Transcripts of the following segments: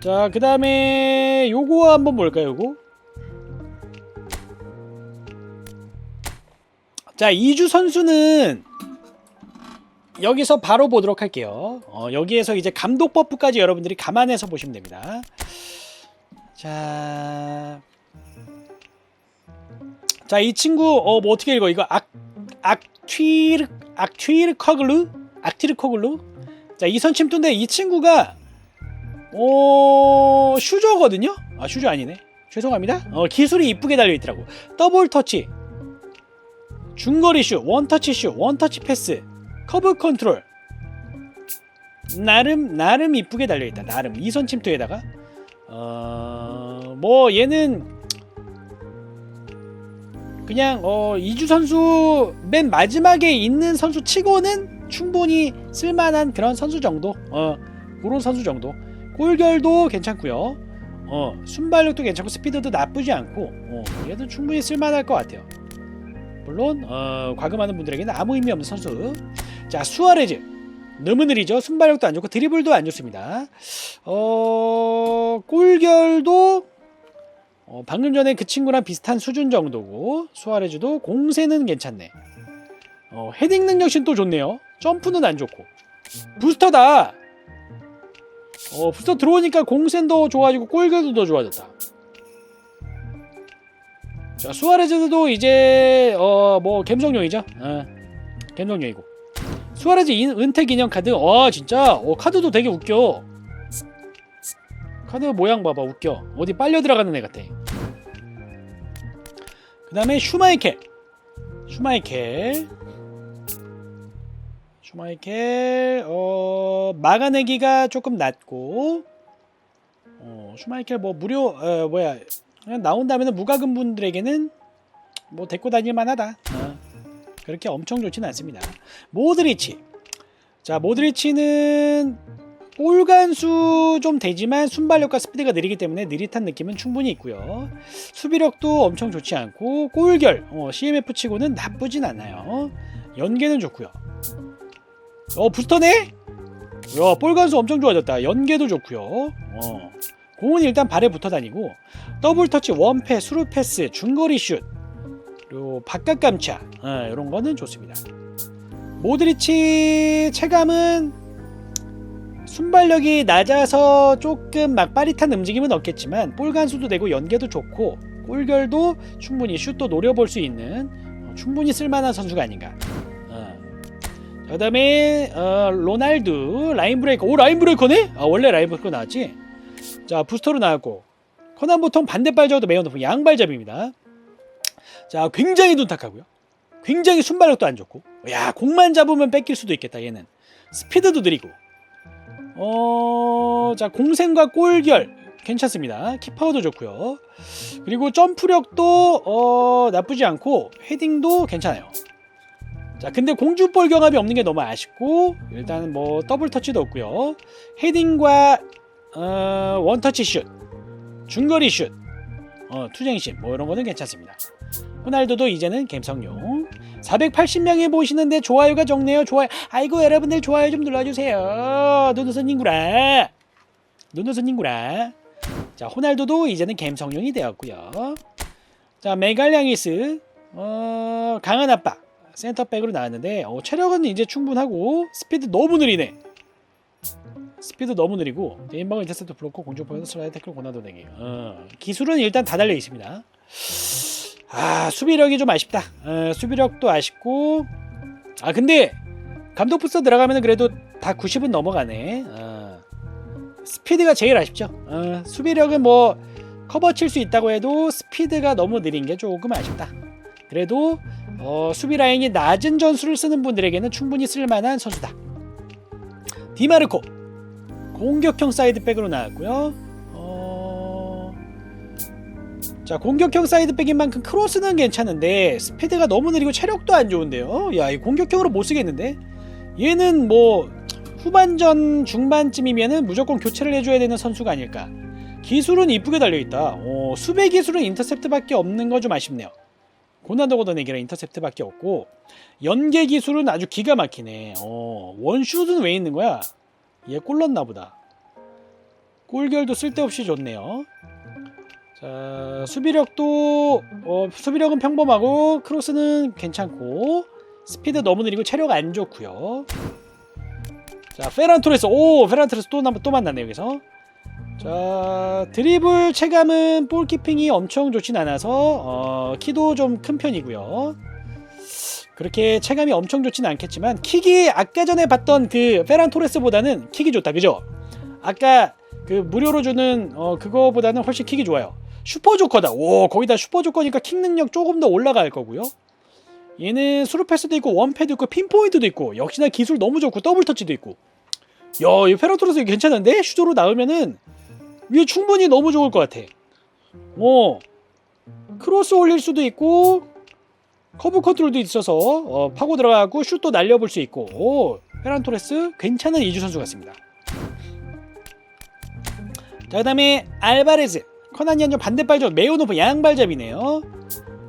자, 그 다음에 요거 한번 볼까요, 요거? 자, 이주 선수는 여기서 바로 보도록 할게요. 어, 여기에서 이제 감독 버프까지 여러분들이 감안해서 보시면 됩니다. 자, 자, 이 친구 어, 뭐 어떻게 읽어? 이거 악 악튀르 악튀르 커글루 악티르 커글루. 자, 이선 침투인데 이 친구가 어 슈저거든요. 아 슈저 아니네. 죄송합니다. 어 기술이 이쁘게 달려 있더라고. 더블 터치, 중거리 슛, 원 터치 슛, 원 터치 패스, 커브 컨트롤. 나름 나름 이쁘게 달려 있다. 나름 이선 침투에다가 어 뭐 얘는 그냥 어 이주 선수 맨 마지막에 있는 선수 치고는 충분히 쓸만한 그런 선수 정도. 어 그런 선수 정도. 골결도 괜찮고요. 어 순발력도 괜찮고 스피드도 나쁘지 않고 어 얘도 충분히 쓸만할 것 같아요. 물론 어, 과금하는 분들에게는 아무 의미 없는 선수. 자 수아레즈 너무 느리죠. 순발력도 안 좋고 드리블도 안 좋습니다. 어 골결도 어, 방금 전에 그 친구랑 비슷한 수준 정도고 수아레즈도 공세는 괜찮네. 어, 헤딩 능력신 또 좋네요. 점프는 안 좋고 부스터다. 어, 부스터 들어오니까 공센도 좋아지고 골결도 더 좋아졌다. 자 수아레즈도 이제 어 뭐 갬성용이죠. 어, 갬성용이고 수아레즈 인, 은퇴 기념 카드. 와 진짜 어, 카드도 되게 웃겨. 카드 모양 봐봐 웃겨. 어디 빨려 들어가는 애 같아. 그 다음에 슈마이켈. 슈마이켈. 슈마이켈 어 막아내기가 조금 낮고 어 슈마이켈 뭐 무료 어 뭐야 그냥 나온다면 무과금 분들에게는 뭐 데리고 다닐 만하다. 어, 그렇게 엄청 좋지는 않습니다. 모드리치. 자 모드리치는 볼간수 좀 되지만 순발력과 스피드가 느리기 때문에 느릿한 느낌은 충분히 있고요. 수비력도 엄청 좋지 않고 골결 어, CMF 치고는 나쁘진 않아요. 연계는 좋고요. 어 부스터네? 야 볼간수 엄청 좋아졌다. 연계도 좋고요. 어. 공은 일단 발에 붙어 다니고 더블 터치 원패 수루 패스 중거리 슛 그리고 바깥 감차. 어, 이런 거는 좋습니다. 모드리치 체감은 순발력이 낮아서 조금 막 빠릿한 움직임은 없겠지만 볼 간수도 되고 연계도 좋고 골결도 충분히 슛도 노려볼 수 있는 어, 충분히 쓸만한 선수가 아닌가. 어. 그 다음에 어, 로날두 라인 브레이커. 오 라인 브레이커네? 아 원래 라인 브레이커 나왔지? 자 부스터로 나왔고. 코난 보통 반대발잡도 매우 높은 양발잡입니다. 자 굉장히 둔탁하고요. 굉장히 순발력도 안 좋고. 야 공만 잡으면 뺏길 수도 있겠다 얘는. 스피드도 느리고. 어자 공생과 골결. 괜찮습니다. 키파워도 좋고요. 그리고 점프력도 어 나쁘지 않고 헤딩도 괜찮아요 자 근데 공주볼 경합이 없는 게 너무 아쉽고 일단 뭐 더블 터치도 없고요. 헤딩과 어, 원터치 슛 중거리 슛 어, 투쟁신 뭐 이런 거는 괜찮습니다. 호날두도 이제는 갬성용 480명이 보시는데 좋아요가 적네요. 좋아요. 아이고 여러분들 좋아요 좀 눌러주세요. 눈웃음님구라. 눈웃음님구라. 자 호날두도 이제는 갬성용이 되었고요. 자 메갈량이스 어, 강한 아빠 센터백으로 나왔는데 어, 체력은 이제 충분하고 스피드 너무 느리네. 스피드 너무 느리고 인방을 인터셉트 블로커 공중 포인트 슬라이드 태클 고난도 내기 어, 기술은 일단 다 달려 있습니다. 아 수비력이 좀 아쉽다. 어, 수비력도 아쉽고. 아 근데 감독 부스 들어가면 그래도 다 90은 넘어가네. 어, 스피드가 제일 아쉽죠. 어, 수비력은 뭐 커버 칠 수 있다고 해도 스피드가 너무 느린 게 조금 아쉽다. 그래도 어, 수비 라인이 낮은 전술을 쓰는 분들에게는 충분히 쓸만한 선수다 디마르코 공격형 사이드백으로 나왔고요. 어... 자 공격형 사이드백인 만큼 크로스는 괜찮은데 스피드가 너무 느리고 체력도 안 좋은데요. 야이 공격형으로 못 쓰겠는데? 얘는 뭐 후반전 중반쯤이면은 무조건 교체를 해줘야 되는 선수가 아닐까. 기술은 이쁘게 달려있다. 어, 수비 기술은 인터셉트밖에 없는 거 좀 아쉽네요. 고난도고던 얘기라 인터셉트밖에 없고 연계 기술은 아주 기가 막히네. 어, 원슛은 왜 있는 거야? 얘 꼴렀나 보다. 골결도 쓸데없이 좋네요. 자 수비력도 어, 수비력은 평범하고 크로스는 괜찮고 스피드 너무 느리고 체력 안 좋고요. 자 페란토레스 오 페란토레스 또, 나- 또 만났네 여기서. 자 드리블 체감은 볼키핑이 엄청 좋진 않아서 어, 키도 좀 큰 편이고요. 그렇게 체감이 엄청 좋진 않겠지만 킥이 아까 전에 봤던 그 페란 토레스보다는 킥이 좋다 그죠? 아까 그 무료로 주는 어 그거보다는 훨씬 킥이 좋아요. 슈퍼 조커다. 오 거기다 슈퍼 조커니까 킥 능력 조금 더 올라갈 거고요. 얘는 수루 패스도 있고 원패도 있고 핀포인트도 있고 역시나 기술 너무 좋고 더블 터치도 있고. 야, 이 페란토레스 괜찮은데 슈도로 나오면은 위에 충분히 너무 좋을 것 같아. 어 크로스 올릴 수도 있고 커브 컨트롤도 있어서 어, 파고 들어가고 슛도 날려볼 수 있고 오, 페란 토레스 괜찮은 이주 선수 같습니다. 자 그 다음에 알바레즈 커난이 한점 반대발잡 매우 높은 양발잡이네요.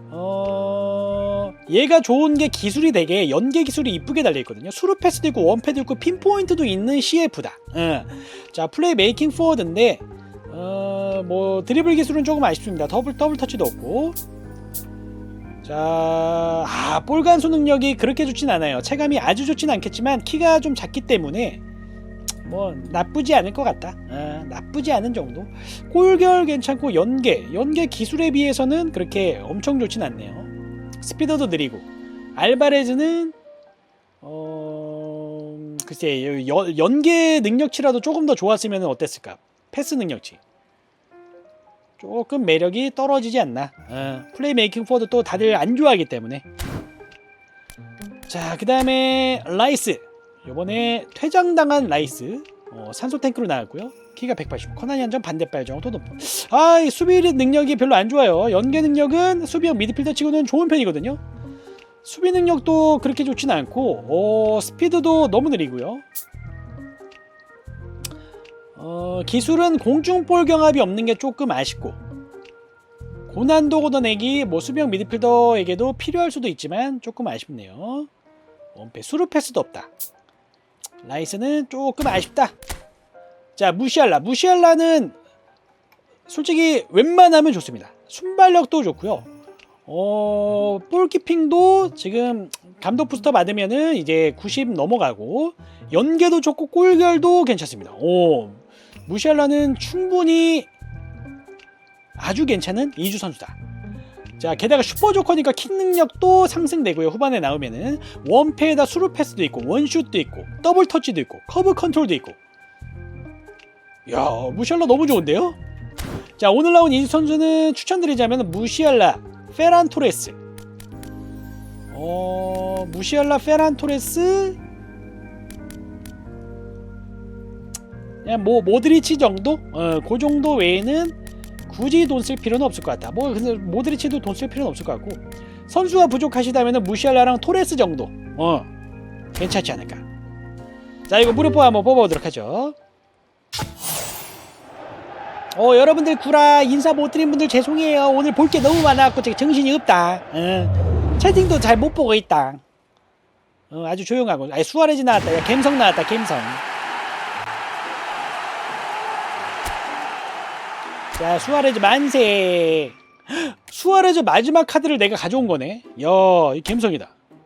어 얘가 좋은 게 기술이 되게 연계 기술이 이쁘게 달려 있거든요. 수루 패스도 있고 원패도 있고 핀포인트도 있는 CF다. 응. 자 플레이 메이킹 포워드인데 어 뭐 드리블 기술은 조금 아쉽습니다. 더블 더블 터치도 없고 자, 아, 볼 간수 능력이 그렇게 좋진 않아요. 체감이 아주 좋진 않겠지만 키가 좀 작기 때문에 뭐 나쁘지 않을 것 같다. 아, 나쁘지 않은 정도. 골결 괜찮고 연계, 연계 기술에 비해서는 그렇게 엄청 좋진 않네요. 스피드도 느리고 알바레즈는 어 글쎄 연, 연계 능력치라도 조금 더 좋았으면 어땠을까? 패스 능력치. 조금 매력이 떨어지지 않나. 어, 플레이 메이킹 포도 또 다들 안 좋아하기 때문에. 자, 그 다음에 라이스. 요번에 퇴장당한 라이스. 어, 산소 탱크로 나왔고요. 키가 180. 커난이 한점 반대발 정도 높고. 아, 이 수비 능력이 별로 안 좋아요. 연계 능력은 수비형 미드필더 치고는 좋은 편이거든요. 수비 능력도 그렇게 좋진 않고, 어, 스피드도 너무 느리고요. 어, 기술은 공중볼 경합이 없는 게 조금 아쉽고 고난도 걷어내기 뭐 수비형 미드필더에게도 필요할 수도 있지만 조금 아쉽네요. 원패 수루 패스도 없다. 라이스는 조금 아쉽다. 자 무시할라 무시할라는 솔직히 웬만하면 좋습니다. 순발력도 좋고요. 어 볼키핑도 지금 감독 부스터 받으면은 이제 90 넘어가고 연계도 좋고 골결도 괜찮습니다. 오 무시할라는 충분히 아주 괜찮은 이주 선수다. 자 게다가 슈퍼 조커니까 킥 능력도 상승되고요. 후반에 나오면은 원패에다 수루 패스도 있고 원슛도 있고 더블 터치도 있고 커브 컨트롤도 있고. 야 무시할라 너무 좋은데요? 자 오늘 나온 이주 선수는 추천드리자면 무시할라 페란 토레스. 어 무시할라 페란 토레스 그냥 뭐 모드리치 정도? 어, 그 정도 외에는 굳이 돈 쓸 필요는 없을 것 같다. 뭐 근데 모드리치도 돈 쓸 필요는 없을 것 같고 선수가 부족하시다면 무시할라랑 토레스 정도 어 괜찮지 않을까. 자 이거 무료포 한번 뽑아보도록 하죠. 어 여러분들 구라 인사 못 드린 분들 죄송해요. 오늘 볼 게 너무 많아갖고 제가 정신이 없다. 어, 채팅도 잘 못 보고 있다. 어, 아주 조용하고. 아니 수아레즈 나왔다. 야, 갬성 나왔다. 갬성. 자 수아레즈 만세. 수아레즈 마지막 카드를 내가 가져온 거네. 야이 갬성이다